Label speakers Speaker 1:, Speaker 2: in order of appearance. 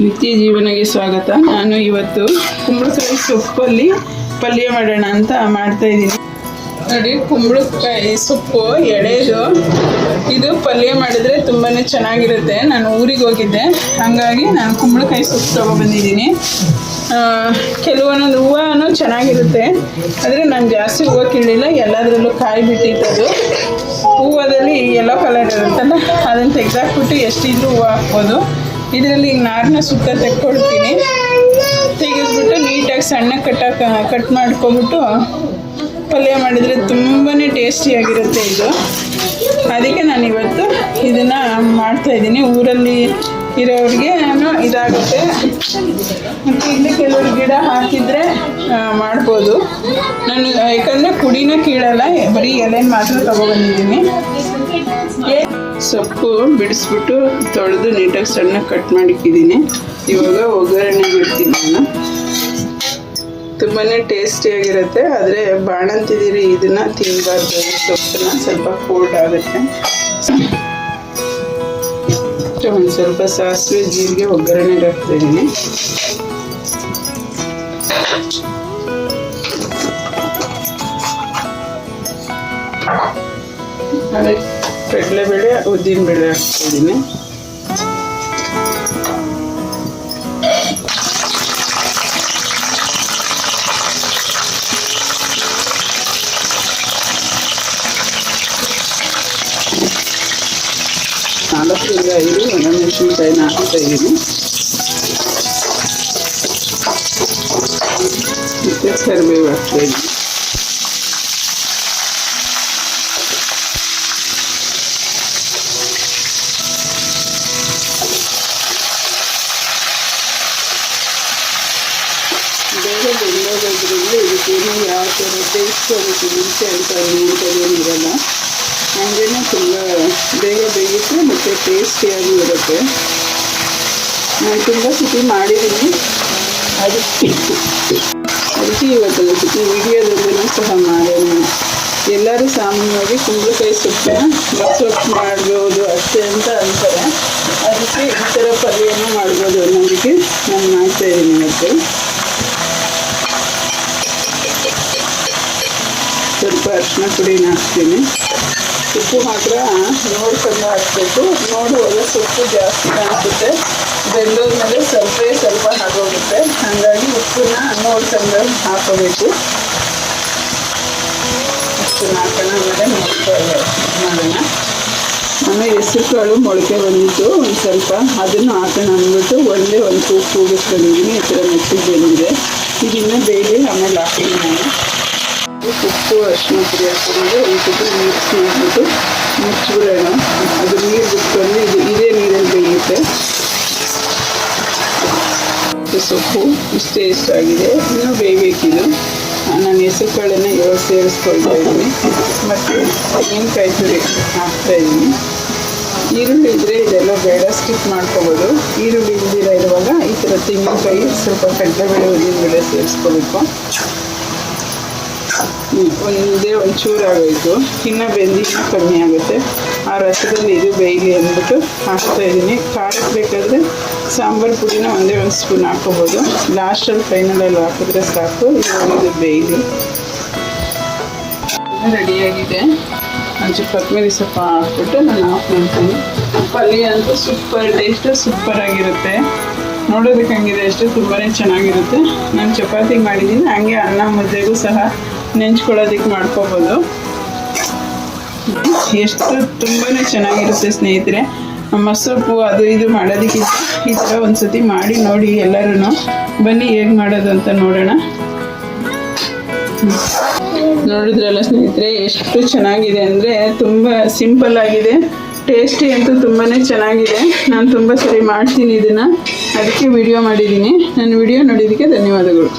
Speaker 1: ನಿತ್ಯ ಜೀವನಗೆ ಸ್ವಾಗತ. ನಾನು ಇವತ್ತು ಕುಂಬಳಕಾಯಿ ಸೊಪ್ಪಲ್ಲಿ ಪಲ್ಯ ಮಾಡೋಣ ಅಂತ ಮಾಡ್ತಾ ಇದ್ದೀನಿ. ನೋಡಿ, ಕುಂಬಳಕಾಯಿ ಸೊಪ್ಪು, ಎಳೆದು ಇದು ಪಲ್ಯ ಮಾಡಿದ್ರೆ ತುಂಬಾ ಚೆನ್ನಾಗಿರುತ್ತೆ. ನಾನು ಊರಿಗೆ ಹೋಗಿದ್ದೆ. ಹಾಗಾಗಿ ನಾನು ಕುಂಬಳಕಾಯಿ ಸೊಪ್ಪು ತೊಗೊಬಂದಿದ್ದೀನಿ ಕೆಲವೊಂದೊಂದು ಹೂವು ಚೆನ್ನಾಗಿರುತ್ತೆ. ಆದರೆ ನಾನು ಜಾಸ್ತಿ ಹೂವು ಕೀಳಿಲ್ಲ. ಎಲ್ಲದರಲ್ಲೂ ಕಾಯಿ ಬಿಟ್ಟಿತ್ತದು ಹೂವದಲ್ಲಿ ಎಲ್ಲೋ ಕಲರ್ ಇರುತ್ತಲ್ಲ, ಅದನ್ನು ತೆಗ್ದಾಕ್ಬಿಟ್ಟು ಎಷ್ಟಿದ್ರೂ ಹೂವು ಹಾಕ್ಬೋದು. ಇದರಲ್ಲಿ ನಾರನ್ನ ಸುತ್ತ ತೆಕ್ಕೊಳ್ತೀನಿ ತೆಗೆದ್ಬಿಟ್ಟು ನೀಟಾಗಿ ಸಣ್ಣ ಕಟ್ಟಾಕ ಕಟ್ ಮಾಡ್ಕೊಬಿಟ್ಟು ಪಲ್ಯ ಮಾಡಿದರೆ ತುಂಬಾ ಟೇಸ್ಟಿಯಾಗಿರುತ್ತೆ ಇದು. ಅದಕ್ಕೆ ನಾನು ಇವತ್ತು ಇದನ್ನು ಮಾಡ್ತಾಯಿದ್ದೀನಿ ಊರಲ್ಲಿ ಇರೋರಿಗೆ ಇದಾಗುತ್ತೆ. ಮತ್ತು ಇಲ್ಲಿ ಕೆಲವರು ಗಿಡ ಹಾಕಿದರೆ ಮಾಡ್ಬೋದು. ನಾನು, ಯಾಕಂದರೆ ಕುಡಿನ ಕೀಳಲ್ಲ, ಬರೀ ಎಲೆನ ಮಾತ್ರ ತೊಗೊಬಂದಿದ್ದೀನಿ ಸೊಪ್ಪು ಬಿಡಿಸ್ಬಿಟ್ಟು ತೊಳೆದು ನೀಟಾಗಿ ಸಣ್ಣ ಕಟ್ ಮಾಡಿಕ್ಕಿದ್ದೀನಿ ಇವಾಗ ಒಗ್ಗರಣೆ ಬಿಡ್ತೀನಿ ನಾನು ತುಂಬಾ ಟೇಸ್ಟಿಯಾಗಿರುತ್ತೆ ಆದರೆ ಬಾಣಂತಿದ್ದೀರಿ, ಇದನ್ನು ತಿನ್ನಬಾರ್ದು ಸೊಪ್ಪನ್ನ ಸ್ವಲ್ಪ ಕೋಲ್ಡ್ ಆಗುತ್ತೆ. ಒಂದು ಸ್ವಲ್ಪ ಸಾಸಿವೆ, ಜೀರಿಗೆ ಒಗ್ಗರಣೆ ಹಾಕ್ತಿದ್ದೀನಿ. ಅದೇ ಕಡಲೆಬೇಳೆ ಉದ್ದಿನಬೇಳೆ ಹಾಕ್ತಾಯಿದ್ದೀನಿ ನಾಲ್ಕರಿಂದ ಐದು ಒಣಮೆಣಸಿನ್ಕಾಯಿನ ಹಾಕ್ತಾ ಇದ್ದೀನಿ ಮತ್ತು ಕರಿಬೇವು ಹಾಕ್ತಾ ಇದ್ದೀನಿ ಬೇಗ ಇದಕ್ಕೇನು ಯಾವ ಥರ ಟೇಸ್ಟ್ ಆಗುತ್ತೆ ಮುಂಚೆ ಅಂತ ನೀಡ್ತದೇನಿರಲ್ಲ ಹಾಗೇನೆ ತುಂಬ ಬೇಗ ಬೇಯುತ್ತೆ ಮತ್ತು ಟೇಸ್ಟಿಯಾಗಿ ಇರುತ್ತೆ ನಾನು ತುಂಬ ಸತಿ ಮಾಡಿದ್ದೀನಿ ಅದಕ್ಕೆ ಅದಕ್ಕೆ ಇವತ್ತು ಸತಿ ವಿಡಿಯೋದಲ್ಲೂ ಸಹ ಮಾಡೋಣ ಎಲ್ಲರೂ ಸಾಮಾನ್ಯವಾಗಿ ಕುಂಬಳಕಾಯಿ ಸೊಪ್ಪನ್ನ ಸೊಪ್ಪು ಮಾಡ್ಬೋದು ಅಷ್ಟೇ ಅಂತ ಅಂತಾರೆ ಅದಕ್ಕೆ ಈ ಥರ ಪಲ್ಯನೂ ಮಾಡ್ಬೋದು ಅನ್ನೋದಕ್ಕೆ ನಾನು ಮಾಡ್ತಾಯಿದ್ದೀನಿ ಇವತ್ತು ಸ್ವಲ್ಪ ಅರಿಶಿನ ಪುಡಿನ ಹಾಕ್ತೀನಿ ಉಪ್ಪು ಮಾತ್ರ ನೋಡ್ಕೊಂಡು ಹಾಕ್ಬೇಕು. ನೋಡುವಾಗ ಸೊಪ್ಪು ಜಾಸ್ತಿ ಹಾಕುತ್ತೆ ಬೆಂದೋದ ಮೇಲೆ ಸ್ವಲ್ಪ ಸ್ವಲ್ಪ ಹಾಕೋಗುತ್ತೆ ಹಾಗಾಗಿ ಉಪ್ಪನ್ನ ನೋಡ್ಕೊಂಡು ಹಾಕೋಬೇಕು. ಉಪ್ಪನ್ನ ಹಾಕೋಣ ಆಮೇಲೆ ನೋಡ್ಕೊಳ್ಳಿ ಮಾಡೋಣ. ಆಮೇಲೆ ಹೆಸರು ಕಾಳು ಮೊಳಕೆ ಬಂದಿತ್ತು. ಒಂದು ಸ್ವಲ್ಪ ಅದನ್ನು ಹಾಕೋಣ ಅಂದ್ಬಿಟ್ಟು ಒಳ್ಳೆ ಒಂದು ಕೂಗು ಕೂಗಿಸ್ಕೊಂಡಿದ್ದೀನಿ. ಈ ಥರ ಮೆಚ್ಚಿಗೆ ಬಂದಿದೆ. ಇದನ್ನು ಬೇಗ ಆಮೇಲೆ ಹಾಕ್ತೀನಿ ನಾನು. ಉಪ್ಪು ಅರಿಶಿನ ಪುಡಿ ಹಾಕೊಂಡು ಒಂದು ಮಿಕ್ಸ್ ಮಾಡಿಬಿಟ್ಟು ಮುಚ್ಚಿಬಿಡೋಣ ಅದು ನೀರು ಬಿಟ್ಕೊಂಡು ಇದು ಇದೇ ನೀರಲ್ಲಿ ಬೇಯುತ್ತೆ. ಸೊಪ್ಪು. ಇಷ್ಟೇ ಇಷ್ಟ ಆಗಿದೆ ಇನ್ನೂ ಬೇಯಬೇಕಿದು. ನಾನು ಹೆಸರು ಕಾಳನ್ನು ಇವಾಗ ಸೇರಿಸ್ಕೊಳ್ತಾ ಇದ್ದೀನಿ. ಮತ್ತು ತೆಂಗಿನಕಾಯಿ ತುರಿ ಹಾಕ್ತಾ ಇದ್ದೀನಿ. ಈರುಳ್ಳಿ ಇದ್ದರೆ ಇದೆಲ್ಲ ಬೇಡ. ಸ್ಕಿಪ್ ಮಾಡ್ಕೋಬೋದು. ಈರುಳ್ಳಿ ಇಲ್ದಿರ ಇರುವಾಗ ಈ ಥರ ತೆಂಗಿನಕಾಯಿ ಸ್ವಲ್ಪ ಕಡಲೆಬೇಳೆ ಉದ್ದಿನಬೇಳೆ ಸೇರಿಸ್ಕೋಬೇಕು. ಒಂದೇ ಒಂಚೂರು ಆಗೋಯಿತು. ಇನ್ನು ಬೆಂದಿಷ್ಟು ಕಮ್ಮಿ ಆಗುತ್ತೆ. ಆ ರಸದಲ್ಲಿ ಇದು ಬೇಯಲಿ ಅಂದ್ಬಿಟ್ಟು ಹಾಕ್ತಾ ಇದ್ದೀನಿ. ಖಾರಕ್ಕೆ ಬೇಕಾದರೆ ಸಾಂಬಾರು ಪುಡಿನ ಒಂದೇ ಒಂದು ಸ್ಪೂನ್ ಹಾಕೋಬೋದು ಲಾಸ್ಟಲ್ಲಿ ಫೈನಲಲ್ಲಿ ಹಾಕಿದ್ರೆ ಸಾಕು. ಇದು ಬೇಯಲಿ. ರೆಡಿಯಾಗಿದೆ. ಒಂಚೂರು ಕೊತ್ತಂಬರಿ ಸೊಪ್ಪು ಹಾಕ್ಬಿಟ್ಟು ನಾನು ಆಫ್ ಮಾಡ್ತೀನಿ. ಪಲ್ಯ ಅಂತೂ ಸೂಪರ್ ಟೇಸ್ಟ್ ಸೂಪರ್ ಆಗಿರುತ್ತೆ. ನೋಡೋದಕ್ಕೆ ಹಂಗಿದೆ ಅಷ್ಟೇ. ತುಂಬಾ ಚೆನ್ನಾಗಿರುತ್ತೆ. ನಾನು ಚಪಾತಿ ಮಾಡಿದ್ದೀನಿ. ಹಂಗೆ ಅನ್ನ ಮುದ್ದೆಗೂ ಸಹ ನೆಂಚ್ಕೊಳ್ಳೋದಕ್ಕೆ ಮಾಡ್ಕೋಬೋದು. ಎಷ್ಟು ತುಂಬಾ ಚೆನ್ನಾಗಿರುತ್ತೆ ಸ್ನೇಹಿತರೆ. ಮಸೊಪ್ಪು ಅದು ಇದು ಮಾಡೋದಕ್ಕಿಂತ ಈ ಥರ ಒಂದು ಸತಿ ಮಾಡಿ ನೋಡಿ ಎಲ್ಲರೂ ಬನ್ನಿ ಹೇಗೆ ಮಾಡೋದು ಅಂತ ನೋಡೋಣ. ನೋಡಿದ್ರಲ್ಲ ಸ್ನೇಹಿತರೆ, ಎಷ್ಟು ಚೆನ್ನಾಗಿದೆ ಅಂದರೆ ತುಂಬ ಸಿಂಪಲ್ ಆಗಿದೆ. ಟೇಸ್ಟಿ ಅಂತೂ ತುಂಬಾ ಚೆನ್ನಾಗಿದೆ. ನಾನು ತುಂಬ ಸರಿ ಮಾಡ್ತೀನಿ ಇದನ್ನು. ಅದಕ್ಕೆ ವಿಡಿಯೋ ಮಾಡಿದ್ದೀನಿ. ನನ್ನ ವಿಡಿಯೋ ನೋಡಿದ್ದಕ್ಕೆ ಧನ್ಯವಾದಗಳು.